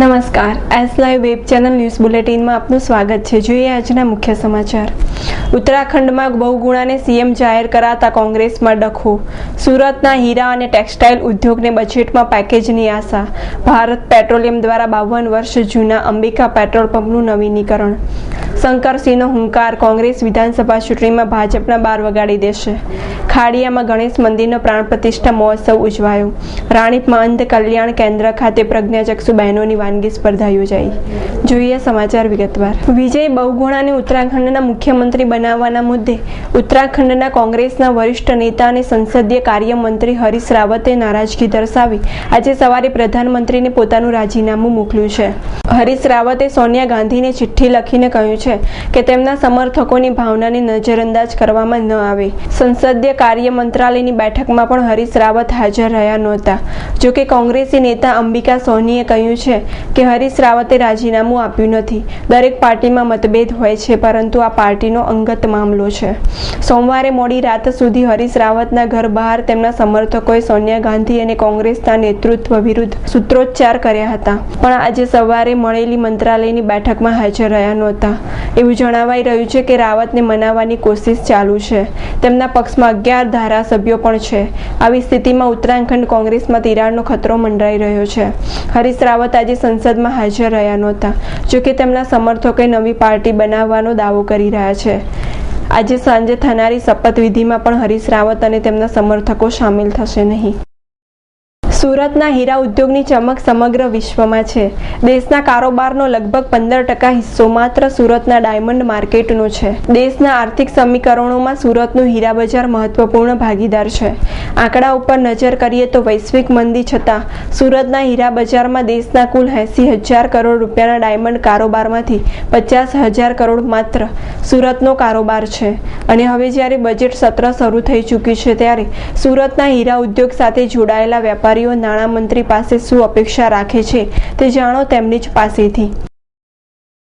નમસ્કાર. S live web channel news બુલેટિનમાં આપનું સ્વાગત છે. જોઈએ આજના મુખ્ય સમાચાર. ઉત્તરાખંડમાં બહુગુણાને સીએમ જાહેર કરાતા કોંગ્રેસમાં ડખો. સુરતના હીરા અને ટેક્સટાઇલ ઉદ્યોગને બજેટમાં પેકેજની આશા. ભારત પેટ્રોલિયમ દ્વારા બાવન વર્ષ જૂના અંબિકા પેટ્રોલ પંપનું નવીનીકરણ. શંકરસિંહનો હુંકાર કોંગ્રેસ વિધાનસભા ચૂંટણીમાં ભાજપના બાર વગાડી દેશે. ખાડિયામાં ગણેશ મંદિરનો પ્રાણ પ્રતિષ્ઠા મહોત્સવ ઉજવાયો. રાણીપમાં અંધ કલ્યાણ કેન્દ્ર ખાતે પ્રજ્ઞાચક્ષુ બહેનોની વાનગી સ્પર્ધા યોજાઈ. જોઈએ સમાચાર વિગતવાર. વિજય બહુગુણાને ઉત્તરાખંડના મુખ્યમંત્રી બનાવવાના મુદ્દે ઉત્તરાખંડના કોંગ્રેસના વરિષ્ઠ નેતા અને સંસદીય કાર્યમંત્રી હરીશ રાવતે નારાજગી દર્શાવી આજે સવારે પ્રધાનમંત્રીને પોતાનું રાજીનામું મોકલ્યું છે. હરીશ રાવતે સોનિયા ગાંધીને ચિઠ્ઠી લખીને કહ્યું છે કે તેમના સમર્થકોની ભાવનાને નજરઅંદાજ કરવામાં ન આવે. સંસદીય કાર્ય મંત્રાલયની બેઠકમાં પણ હરીશ રાવત હાજર રહ્યા નહોતા. જોકે કોંગ્રેસી નેતા અંબિકા સોનીએ કહ્યું છે કે હરીશ રાવતે રાજીનામું આપ્યું નથી. દરેક પાર્ટીમાં મતભેદ હોય છે, પરંતુ આ પાર્ટીનો અંગત મામલો છે. સોમવારે મોડી રાત સુધી હરીશ રાવતના ઘર બહાર તેમના સમર્થકોએ સોનિયા ગાંધી અને કોંગ્રેસના નેતૃત્વ વિરુદ્ધ સૂત્રોચ્ચાર કર્યા હતા. પણ આજે સવારે મળેલી મંત્રાલયની બેઠકમાં હાજર રહ્યા નહોતા. એવું જણાવાઈ રહ્યું છે કે રાવતને મનાવવાની કોશિશ ચાલુ છે. તેમના પક્ષમાં અગિયાર ધારાસભ્યો પણ છે. આવી સ્થિતિમાં ઉત્તરાખંડ કોંગ્રેસમાં તિરાડનો ખતરો મંડરાઈ રહ્યો છે. હરીશ રાવત આજે સંસદમાં હાજર રહ્યા નહોતા જોકે તેમના સમર્થકોએ નવી પાર્ટી બનાવવાનો દાવો કરી રહ્યા છે. આજે સાંજે થનારી શપથવિધિમાં પણ હરીશ રાવત અને તેમના સમર્થકો સામેલ થશે નહીં. સુરતના હીરા ઉદ્યોગની ચમક સમગ્ર વિશ્વમાં છે. દેશના કારોબારનો લગભગ પંદર ટકા હિસ્સો માત્ર સુરતના ડાયમંડ માર્કેટનો છે. દેશના આર્થિક સમીકરણોમાં સુરતનું હીરા બજાર મહત્વપૂર્ણ ભાગીદાર છે. આંકડા ઉપર નજર કરીએ તો વૈશ્વિક મંદી છતાં, સુરતના હીરા બજારમાં દેશના કુલ એંસી હજાર કરોડ રૂપિયાના ડાયમંડ કારોબારમાંથી પચાસ હજાર કરોડ માત્ર સુરતનો કારોબાર છે. અને હવે જ્યારે બજેટ સત્ર શરૂ થઈ ચૂક્યું છે ત્યારે સુરતના હીરા ઉદ્યોગ સાથે જોડાયેલા વેપારીઓ નાણામંત્રી પાસે શું અપેક્ષા રાખે છે તે જાણો તેમની જ પાસેથી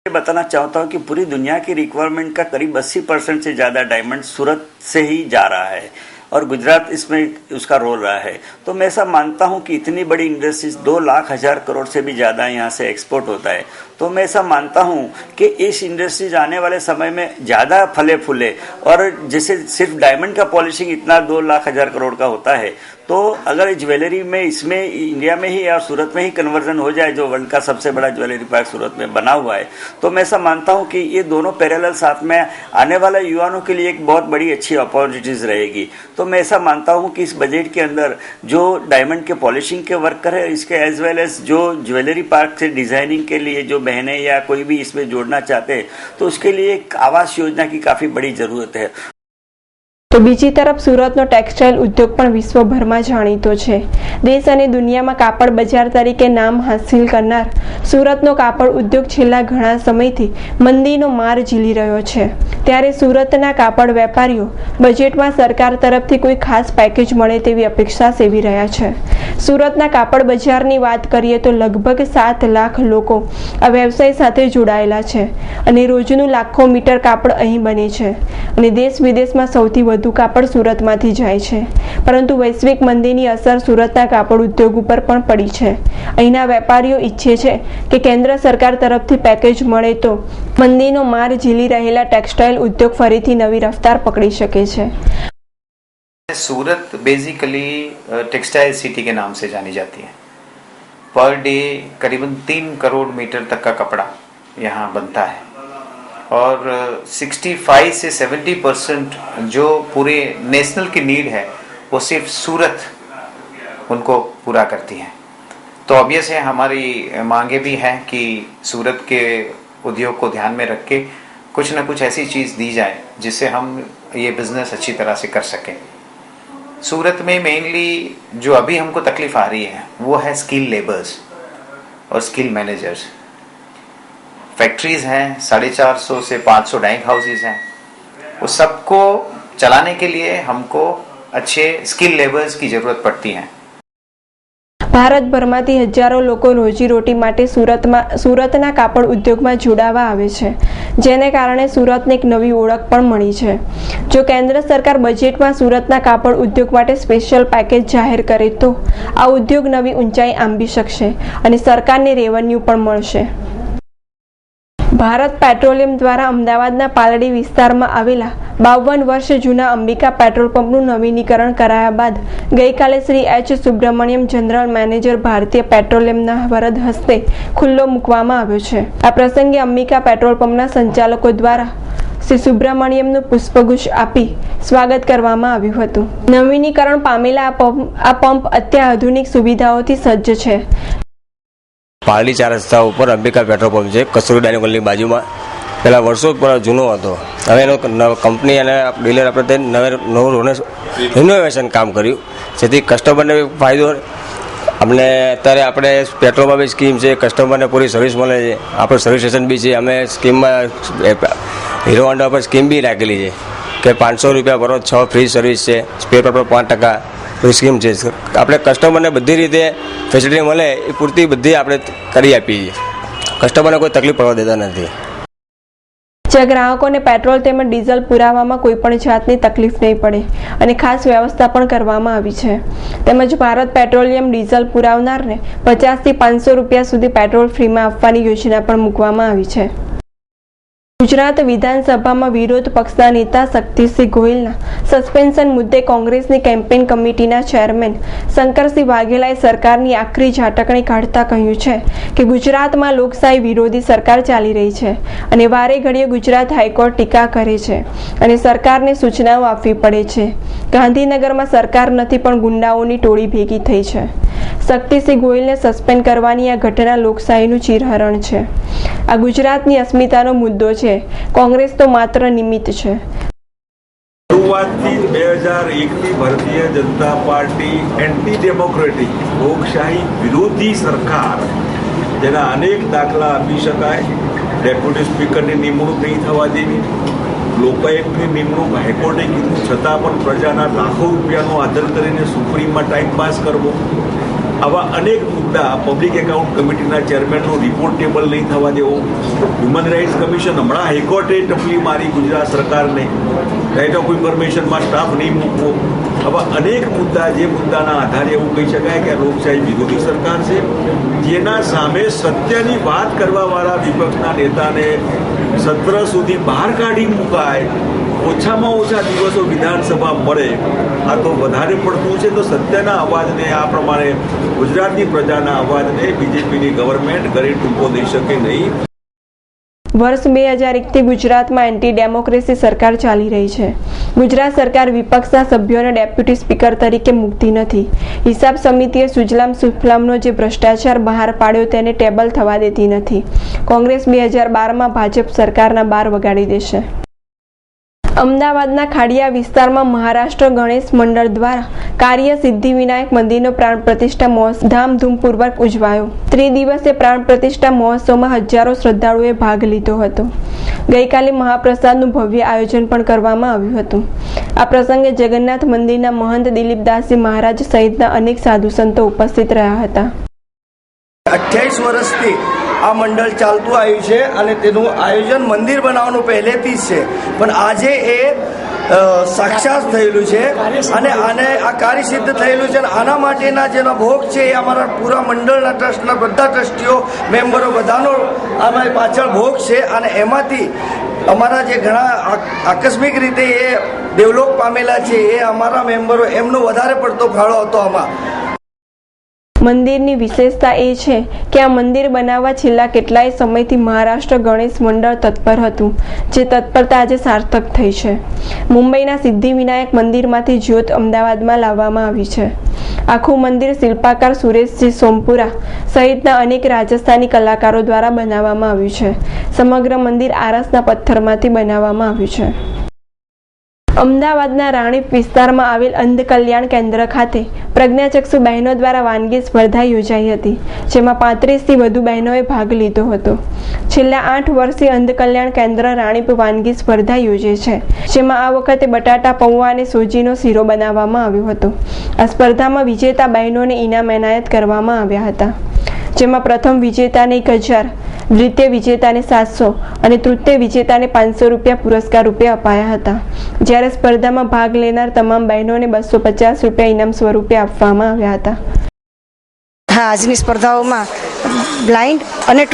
ये बताना चाहता हूँ कि पूरी दुनिया की रिक्वायरमेंट का करीब 80 परसेंट से ज्यादा डायमंड सूरत से ही जा रहा है और गुजरात इसमें उसका रोल रहा है तो मैं ऐसा मानता हूँ कि इतनी बड़ी इंडस्ट्रीज दो लाख हजार करोड़ से भी ज्यादा यहाँ से एक्सपोर्ट होता है तो मैं ऐसा मानता हूँ कि इस इंडस्ट्रीज़ आने वाले समय में ज़्यादा फले फूले। और जैसे सिर्फ़ डायमंड का पॉलिशिंग इतना दो लाख हज़ार करोड़ का होता है तो अगर ज्वेलरी में इसमें इंडिया में ही या सूरत में ही कन्वर्जन हो जाए, जो वर्ल्ड का सबसे बड़ा ज्वेलरी पार्क सूरत में बना हुआ है तो मैं ऐसा मानता हूँ कि ये दोनों पैरेलल साथ में आने वाले युवाओं के लिए एक बहुत बड़ी अच्छी अपॉर्चुनिटीज़ रहेगी। तो मैं ऐसा मानता हूँ कि इस बजट के अंदर जो डायमंड के पॉलिशिंग के वर्कर है, इसके एज वेल एज जो ज्वेलरी पार्क से डिज़ाइनिंग के लिए, जो बहनें या कोई भी इसमें जोड़ना चाहते हैं तो उसके लिए एक आवास योजना की काफी बड़ी जरूरत है તો બીજી તરફ સુરતનો ટેક્સટાઇલ ઉદ્યોગ પણ વિશ્વભરમાં જાણીતો છે. દેશ અને દુનિયામાં કાપડ બજાર તરીકે નામ હાંસિલ કરનાર સુરતનો કાપડ ઉદ્યોગ છેલ્લા ઘણા સમયથી મંદીનો માર ઝીલી રહ્યો છે. ત્યારે સુરતના કાપડ વેપારીઓ બજેટમાં સરકાર તરફથી કોઈ ખાસ પેકેજ મળે તેવી અપેક્ષા સેવી રહ્યા છે. સુરતના કાપડ બજારની વાત કરીએ તો લગભગ સાત લાખ લોકો આ વ્યવસાય સાથે જોડાયેલા છે અને રોજનું લાખો મીટર કાપડ અહીં બને છે. અને દેશ વિદેશમાં સૌથી વધુ કાપડ સુરતમાંથી જાય છે પરંતુ વૈશ્વિક મંદીની અસર સુરતના કાપડ ઉદ્યોગ ઉપર પણ પડી છે અહીંના વેપારીઓ ઈચ્છે છે કે કેન્દ્ર સરકાર તરફથી પેકેજ મળે તો મંદીનો માર ઝીલી રહેલા ટેક્સટાઇલ ઉદ્યોગ ફરીથી નવી રફતાર પકડી શકે છે सूरत बेसिकली टेक्सटाइल सिटी के नाम से जानी जाती है पर डे करीबन तीन करोड़ मीटर तक का कपड़ा यहाँ बनता है और सिक्सटी फाइव से सेवेंटी परसेंट जो पूरे नेशनल की नीड है, वो सिर्फ़ सूरत उनको पूरा करती है। तो ऑब्वियस है, हमारी मांगे भी हैं कि सूरत के उद्योग को ध्यान में रख के कुछ ना कुछ ऐसी चीज़ दी जाए जिससे हम ये बिज़नेस अच्छी तरह से कर सकें। सूरत में मेनली जो अभी हमको तकलीफ़ आ रही है, वो है स्किल लेबर्स और स्किल मैनेजर्स फैक्ट्रीज हैं साढ़े चार सौ से पाँच सौ डाइंग हाउसेज हैं वो सबको चलाने के लिए हमको अच्छे स्किल लेबर्स की ज़रूरत पड़ती है ભારતભરમાંથી હજારો લોકો રોજીરોટી માટે સુરતમાં સુરતના કાપડ ઉદ્યોગમાં જોડાવા આવે છે જેને કારણે સુરતને એક નવી ઓળખ પણ મળી છે જો કેન્દ્ર સરકાર બજેટમાં સુરતના કાપડ ઉદ્યોગ માટે સ્પેશિયલ પેકેજ જાહેર કરે તો આ ઉદ્યોગ નવી ઊંચાઈ આંબી શકશે અને સરકારને રેવન્યુ પણ મળશે ભારત પેટ્રોલિયમ દ્વારા અમદાવાદના પાલડી વિસ્તારમાં આવેલા બાવન વર્ષ જૂના અંબિકા પેટ્રોલ પંપનું નવીનીકરણ કરાયા બાદ ગઈકાલે Shri H Subramanyam general manager ભારતીય પેટ્રોલિયમના વરદ હસ્તે ખુલ્લો મૂકવામાં આવ્યો છે. આ પ્રસંગે અંબિકા પેટ્રોલ પંપના સંચાલકો દ્વારા શ્રી સુબ્રમણ્યમનું પુષ્પગુચ્છ આપી સ્વાગત કરવામાં આવ્યું હતું. નવીનીકરણ પામેલા આ પંપ અત્યાધુનિક સુવિધાઓથી સજ્જ છે. પારડી ચાર રસ્તા ઉપર અંબિકા પેટ્રોલ પંપ છે, કસ્તુરી ડાયનોગલની બાજુમાં. પહેલાં વર્ષો પર જૂનો હતો. હવે એનો કંપની અને ડીલર આપણે તે નવે, નવું રિનોવેશન કામ કર્યું. જેથી કસ્ટમરને ફાયદો અમને અત્યારે આપણે પેટ્રોલમાં બી સ્કીમ છે કસ્ટમરને પૂરી સર્વિસ મળે છે. આપણે સર્વિસ સ્ટેશન બી છે. અમે સ્કીમમાં હીરો હોન્ડા પર સ્કીમ બી રાખેલી છે કે પાંચસો રૂપિયા ભરો, છ ફ્રી સર્વિસ છે. સ્પેર પર પાંચ ટકા. બધી સ્કીમ છે? આપણે કસ્ટમરને બધી રીતે ફેસિલિટી મળે એ પૂરતી બધી આપણે કરી આપીએ કસ્ટમરને કોઈ તકલીફ પડવા દેતા નથી. જ્યાં ગ્રાહકોને પેટ્રોલ તેમજ ડીઝલ પુરાવામાં કોઈ પણ જાતની તકલીફ નહીં પડે અને ખાસ વ્યવસ્થા પણ કરવામાં આવી છે. તેમજ ભારત પેટ્રોલિયમ ડીઝલ પુરાવનારને પચાસથી પાંચસો રૂપિયા સુધી પેટ્રોલ ફ્રીમાં આપવાની યોજના પણ મૂકવામાં આવી છે. ગુજરાત વિધાનસભામાં વિરોધ પક્ષના નેતા શક્તિસિંહ ગોહિલના સસ્પેન્શન મુદ્દે કોંગ્રેસની કેમ્પેન કમિટીના ચેરમેન શંકરસિંહ વાઘેલાએ સરકારની આકરી ઝાટકણી કાઢતા કહ્યું છે કે ગુજરાતમાં લોકશાહી વિરોધી સરકાર ચાલી રહી છે અને વારે ઘડીએ ગુજરાત હાઈકોર્ટ ટીકા કરે છે અને સરકારને સૂચનાઓ આપવી પડે છે. ગાંધીનગરમાં સરકાર નથી પણ ગુંડાઓની ટોળી ભેગી થઈ છે. શક્તિસિંહ ગોહિલને સસ્પેન્ડ કરવાની આ ઘટના લોકશાહીનું ચિરહરણ છે. આ ગુજરાતની અસ્મિતાનો મુદ્દો છે. કોંગ્રેસ તો માત્ર નિમિત્ત છે. શરૂઆતથી બે હજાર એકની Bharatiya Janata party anti democratic લોકશાહી વિરોધી સરકાર. જેના અનેક દાખલા આપી શકાય. ડેપ્યુટી સ્પીકરની નિમણૂક નહીં થવા દેવી. લોકાયુક્તની નિમણૂક હાઈકોર્ટે કીધું, છતાં પણ પ્રજાના લાખો રૂપિયાનો આદર કરીને સુપ્રીમમાં ટાઈમ પાસ કરવો. આવા અનેક મુદ્દા પબ્લિક એકાઉન્ટ કમિટીના ચેરમેનનો રિપોર્ટ ટેબલ નહીં થવા દેવો. હ્યુમન રાઇટ્સ કમિશન હમણાં હાઈકોર્ટે ટપલી મારી ગુજરાત સરકારને. રાઇટ ઓફ ઇન્ફોર્મેશનમાં સ્ટાફ નહીં મૂકવો. આવા અનેક મુદ્દા, જે મુદ્દાના આધારે એવું કહી શકાય કે લોકશાહી વિરોધી સરકાર છે, જેના સામે સત્યની વાત કરવાવાળા વિપક્ષના નેતાને સત્ર સુધી બહાર કાઢી મુકાય, ઓછામાં ઓછા દિવસો વિધાનસભા મળે. આ તો વધારે પડતું છે તો સત્યના અવાજને આ પ્રમાણે ગુજરાતની પ્રજાના અવાજને બીજેપીની ગવર્મેન્ટ ગળે ટૂંકો દઈ શકે નહીં. વર્ષ બે હજાર એકથી ગુજરાતમાં એન્ટી ડેમોક્રેસી સરકાર ચાલી રહી છે. ગુજરાત સરકાર વિપક્ષના સભ્યોને ડેપ્યુટી સ્પીકર તરીકે મૂકતી નથી. હિસાબ સમિતિએ સુજલામ સુફલામનો જે ભ્રષ્ટાચાર બહાર પાડ્યો તેને ટેબલ થવા દેતી નથી. કોંગ્રેસ બે હજાર બારમાં ભાજપ સરકારના બાર વગાડી દેશે. અમદાવાદના ખાડિયા વિસ્તારમાં મહારાષ્ટ્ર ગણેશ મંડળ દ્વારા કાર્ય સિદ્ધિ વિનાયક મંદિરનો પ્રાણ પ્રતિષ્ઠા મહોત્સવ ધામધૂમપૂર્વક ઉજવાયો. ત્રિદિવસીય પ્રાણ પ્રતિષ્ઠા મહોત્સવમાં હજારો શ્રદ્ધાળુએ ભાગ લીધો હતો. ગઈકાલે મહાપ્રસાદનું ભવ્ય આયોજન પણ કરવામાં આવ્યું હતું. આ પ્રસંગે જગન્નાથ મંદિરના મહંત દિલીપદાસજી મહારાજ સહિતના અનેક સાધુ સંતો ઉપસ્થિત રહ્યા હતા. અઠ્યાવીસ વર્ષથી આ મંડળ ચાલતું આવ્યું છે અને તેનું આયોજન મંદિર બનાવવાનું પહેલેથી જ છે. પણ આજે એ સાક્ષાત થયેલું છે અને આને આ કાર્યસિદ્ધ થયેલું છે અને આના માટેના જેનો ભોગ છે એ અમારા પૂરા મંડળના ટ્રસ્ટના બધા ટ્રસ્ટીઓ, મેમ્બરો બધાનો આમાં પાછળ ભોગ છે અને એમાંથી અમારા જે ઘણા આકસ્મિક રીતે એ ડેવલપ પામેલા છે એ અમારા મેમ્બરો એમનો વધારે પડતો ફાળો હતો આમાં. મંદિરની વિશેષતા એ છે કે આ મંદિર બનાવવા છેલ્લા કેટલાય સમયથી મહારાષ્ટ્ર ગણેશ મંડળ તત્પર હતું, જે તત્પરતા આજે સાર્થક થઈ છે. મુંબઈના સિદ્ધિવિનાયક મંદિરમાંથી જ્યોત અમદાવાદમાં લાવવામાં આવી છે. આખું મંદિર શિલ્પાકાર સુરેશજી સોમપુરા સહિતના અનેક રાજસ્થાની કલાકારો દ્વારા બનાવવામાં આવ્યું છે. સમગ્ર મંદિર આરસના પથ્થરમાંથી બનાવવામાં આવ્યું છે. અમદાવાદના રાણીપ વિસ્તારમાં આવેલ અંધ કલ્યાણ કેન્દ્ર ખાતે પ્રજ્ઞાચક્ષુ બહેનો દ્વારા વાનગી સ્પર્ધા યોજાઈ હતી, જેમાં પાંત્રીસથી વધુ બહેનોએ ભાગ લીધો હતો. છેલ્લા આઠ વર્ષથી અંધ કલ્યાણ કેન્દ્ર રાણીપ વાનગી સ્પર્ધા યોજે છે, જેમાં આ વખતે બટાટા, પૌવા અને સોજીનો શીરો બનાવવામાં આવ્યો હતો. આ સ્પર્ધામાં વિજેતા બહેનોને ઇનામ એનાયત કરવામાં આવ્યા હતા, જેમાં પ્રથમ વિજેતાને એક હજાર દ્વિતીય વિજેતાને સાતસો અને તૃતીય વિજેતાને પાંચસો રૂપિયા પુરસ્કાર રૂપે અપાયા હતા. જ્યારે સ્પર્ધામાં ભાગ લેનાર તમામ બહેનોને બસો પચાસ રૂપિયા ઇનામ સ્વરૂપે આપવામાં આવ્યા હતા. હા, આજની સ્પર્ધાઓમાં બ્લાઇન્ડ અને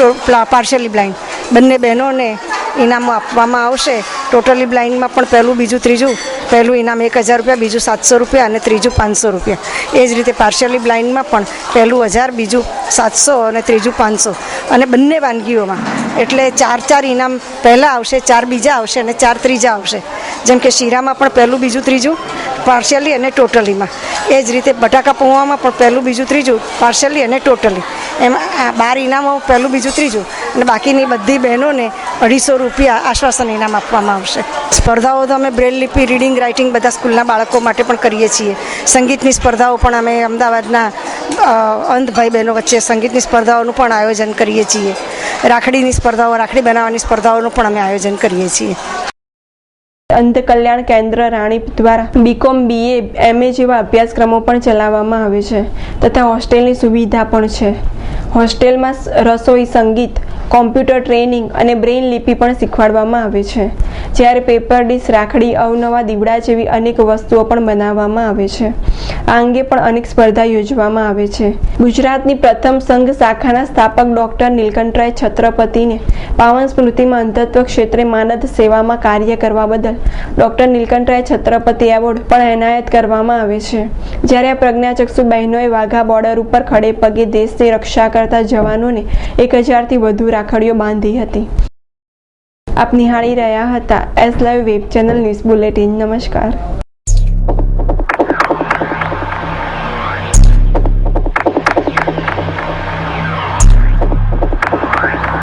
પાર્શિયલી બ્લાઇન્ડ. બંને બહેનોને ઇનામો આપવામાં આવશે. ટોટલી બ્લાઇન્ડમાં પણ પહેલું, બીજું, ત્રીજું પહેલું ઇનામ એક હજાર રૂપિયા, બીજું સાતસો રૂપિયા અને ત્રીજું પાંચસો રૂપિયા. એ જ રીતે પાર્શિયલી બ્લાઇન્ડમાં પણ પહેલું હજાર, બીજું સાતસો અને ત્રીજું પાંચસો. અને બંને વાનગીઓમાં. એટલે ચાર ચાર ઇનામ પહેલાં આવશે, ચાર બીજા આવશે અને ચાર ત્રીજા આવશે. જેમ કે શીરામાં પણ પહેલું, બીજું, ત્રીજું. પાર્શિયલી અને ટોટલીમાં એ જ રીતે બટાકા પૌવામાં પણ પહેલું, બીજું, ત્રીજું. પાર્શિયલી અને ટોટલી એમાં બાર ઇનામો, પહેલું, બીજું, ત્રીજું. અને બાકીની બધી બહેનોને અઢીસો રૂપિયા આશ્વાસન ઇનામ આપવામાં આવશે. સ્પર્ધાઓ તો અમે બ્રેલ લિપિ, રીડિંગ, રાઇટિંગ બધા સ્કૂલના બાળકો માટે પણ કરીએ છીએ. સંગીતની સ્પર્ધાઓ પણ અમે અમદાવાદના અંધભાઈ બહેનો વચ્ચે સંગીતની સ્પર્ધાઓનું પણ આયોજન કરીએ છીએ. રાખડીની સ્પર્ધાઓ, રાખડી બનાવવાની સ્પર્ધાઓનું પણ અમે આયોજન કરીએ છીએ. અંધ કલ્યાણ કેન્દ્ર રાણીપ દ્વારા બીકોમ બીએ એમએ જેવા અભ્યાસક્રમો પણ ચલાવવામાં આવે છે, તથા હોસ્ટેલની સુવિધા પણ છે. હોસ્ટેલમાં રસોઈ, સંગીત કોમ્પ્યુટર ટ્રેનિંગ અને બ્રેઇન લિપિ પણ શીખવાડવામાં આવે છે. જ્યારે પેપર ડીશ, રાખડી, અવનવા, દીવડા જેવી અનેક વસ્તુઓ પણ બનાવવામાં આવે છે. આ અંગે પણ અનેક સ્પર્ધા યોજવામાં આવે છે. ગુજરાતની પ્રથમ સંઘ શાખાના સ્થાપક ડોક્ટર નીલકંઠરાય છત્રપતિને પાવન સ્મૃતિમાં અંધત્વ ક્ષેત્રે માનદ સેવામાં કાર્ય કરવા બદલ ડોક્ટર નીલકંઠરાય છત્રપતિ એવોર્ડ પણ એનાયત કરવામાં આવે છે. જ્યારે આ પ્રજ્ઞાચક્ષુ બહેનોએ વાઘા બોર્ડર ઉપર ખડે પગે દેશની રક્ષા કરતા જવાનોને એક હજારથી વધુ રાખડીઓ બાંધી હતી. આપ નિહાળી રહ્યા હતા. S live web channel news bulletin. નમસ્કાર.